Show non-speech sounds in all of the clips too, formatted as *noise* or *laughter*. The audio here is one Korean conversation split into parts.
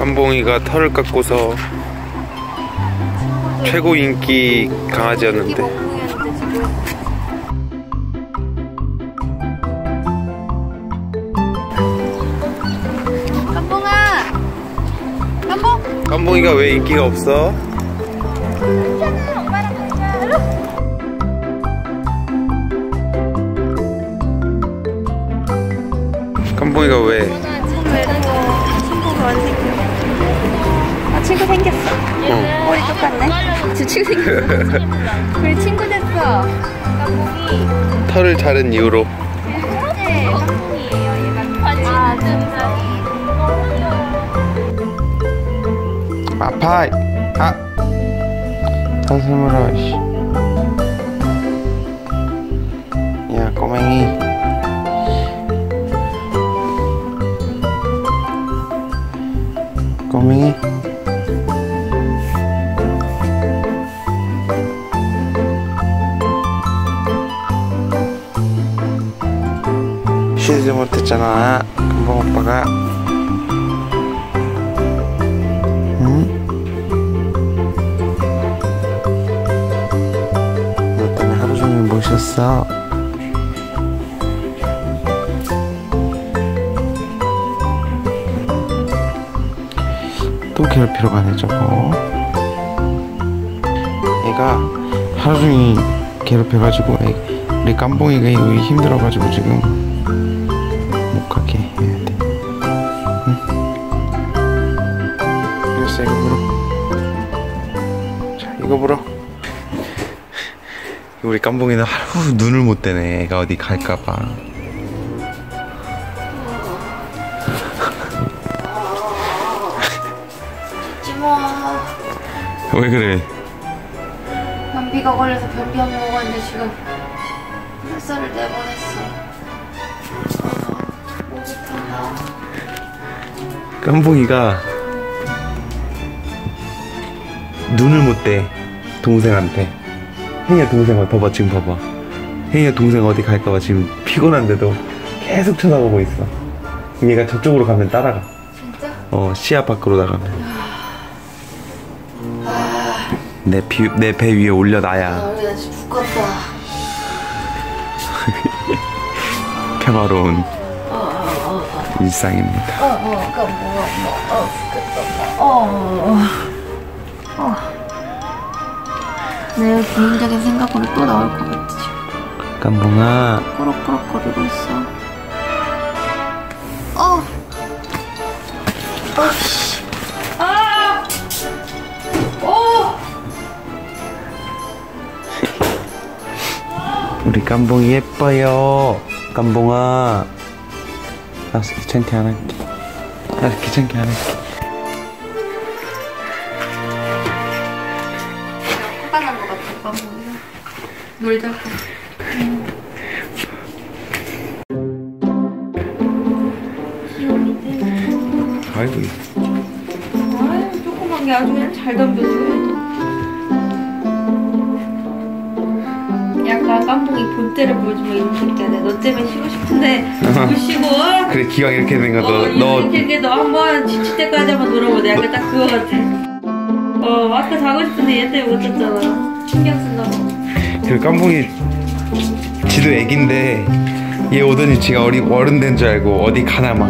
깜봉이가 털을 깎고서 최고 인기 강아지였는데 깜봉아! 깜봉! 깜봉이가 왜 인기가 없어? 깜봉이가 왜? 머리 똑같네. 저 친구 생겼어. *laughs* 우리 친구 됐어. 깜봉이. 털을 자른 이후로 네, 깜봉이에요. 얘가 아, 진짜. 아파 아 한숨으로 씨. 야 꼬맹이 꼬맹이 쉬지 못했잖아 금방 오빠가 응? 너 때문에 하루 종일 못 쉬었어. 또 괴롭히러 가네 저거. 얘가 하루 종일 괴롭혀가지고 애- 우리 깜봉이가 여기 힘들어가지고 지금 알겠어 이거 물어. 자 이거 물어. 우리 깜봉이는 하루 눈을 못 떼네 애가 어디 갈까봐. 왜 그래 변비가 걸려서 변비 한번 먹었는데 지금 햇살을 내보냈어. 아. 깜봉이가 눈을 못 떼 동생한테 혜이야 동생 봐봐 지금 봐봐 혜이야 동생 어디 갈까봐 지금 피곤한데도 계속 쳐다보고 있어 얘가 저쪽으로 가면 따라가 진짜? 어 시야 밖으로 나가면 내배 배 위에 올려놔야 아, 우리 나 지금 죽겠다. 평화로운 일상입니다 어, 어, 깜뭐 어, 죽겠다. 어, 어. 내 개인적인 생각으로 또 나올 것 같아. 지금. 깜봉아 꾸럭꾸럭거리고 있어. 어. 어 씨. 아. 오. 우리 깜봉이 예뻐요. 깜봉아. 알았어, 귀찮게 안 할게. 알았어, 귀찮게 안 할게. 놀자고. 귀요미들. 아이고, 아유, 조그만 게 아주 그냥 잘 해도. 약간 깜봉이 본때를 보여주면 이런 새끼야. 너 때문에 쉬고 싶은데 못 *laughs* 쉬고. 그래, 기왕 이렇게 된 거, 어, 너, 너, 이렇게 너 한번 지칠 때까지 한번 놀아보자. 약간 딱 그거 같아. 어, 아까 자고 싶은데 얘 때문에 못 잤잖아. 신경 쓴다고. 그 깜봉이, 지도 애긴데, 얘 오더니 지가 어리, 어른 된 줄 알고, 어디 가나 막,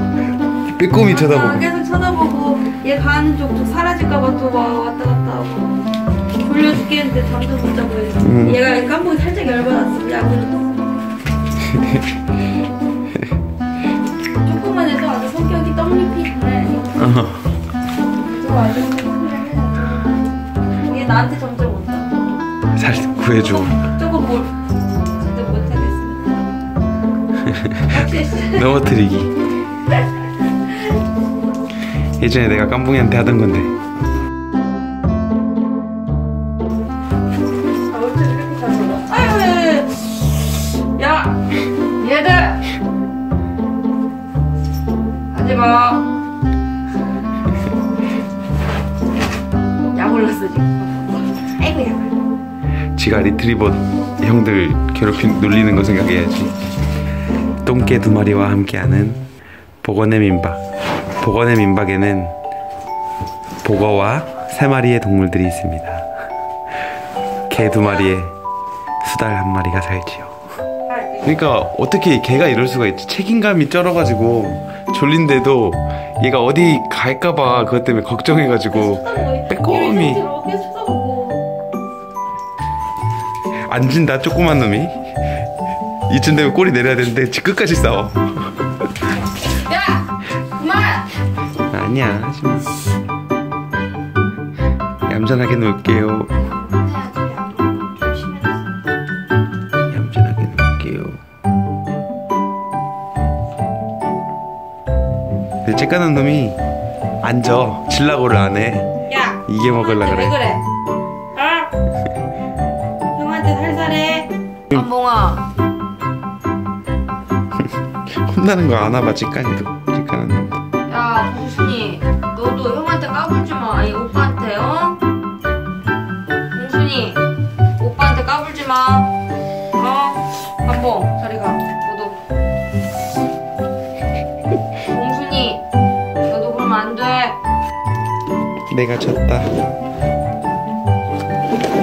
빼꼼히 아, 쳐다보고. 계속 쳐다보고 얘 가는 쪽도 사라질까봐 또막 왔다 갔다 하고 졸려 죽겠는데 잠도 못 자고. 음. 얘가 깜봉이 살짝 열받았어. 야구를 또. 조금만 해도 아주 성격이 떡잎이 아주 그래. 얘 나한테 점점 온다. 잘 구해줘. 넘어뜨리기. 예전에 내가 깜봉이한테 하던 건데. 아, 어째 이렇게 잘 놀아? 아유, 야, 얘들 하지 마. 약 올랐어 지금. 아이고 약. 지가 리트리버 형들 괴롭히 놀리는 거 생각해야지. 똥개 두 마리와 함께하는 복원의 민박. 복원의 민박에는 보거와 세 마리의 동물들이 있습니다. 개 두 마리에 수달 한 마리가 살지요. 그러니까 어떻게 개가 이럴 수가 있지? 책임감이 쩔어가지고 졸린데도 얘가 어디 갈까봐 그것 때문에 걱정해가지고 빼꼼히. 앉은다 조그만 놈이 이쯤 되면 꼬리 내려야 되는데 지 끝까지 싸워. 야! 그만! 아니야 하지 마. 얌전하게 놀게요. 얌전하게 놀게요. 근데 쬐까는 놈이 앉아 질라고를 안 해. 야! 이게 먹을라 그래. 왜 그래? 아! 형한테 살살해. 안봉아. 혼나는 거 안 와봐 찌까는 놈. 야, 공순이. 너도 형한테 까불지 마. 아니, 오빠한테, 어? 공순이. 오빠한테 까불지 마. 어? 안봉, 저리 가. 너도. 공순이. 너도 그러면 안 돼. 내가 졌다.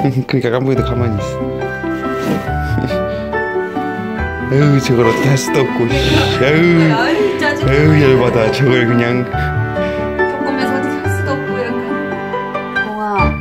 *laughs* 그러니까 깜보이도 가만히 있어. 에휴 저걸 어떻게 할 수도 없고. 씨. 에휴 아유, 짜증나. 에휴 열받아. 저걸 그냥 어디 살 수도 없고, 약간. 봉아.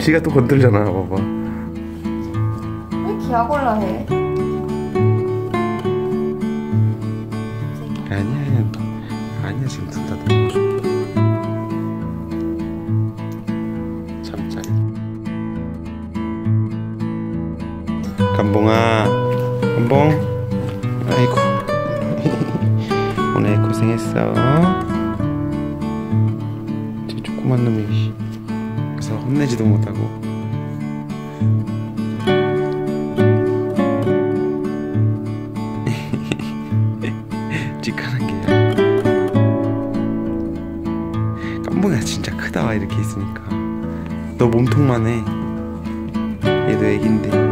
지가 또 건들잖아. 봐봐. 왜 기아골라 해? 아니야 아니야 지금 둘다 너무. 잠자리. 감봉아, 감봉. 아이고 *laughs* 오늘 고생했어. 저 조그만 놈이 씨. 그래서 혼내지도 못하고. 이렇게 있으니까. 너 몸통만 해. 얘도 애긴데.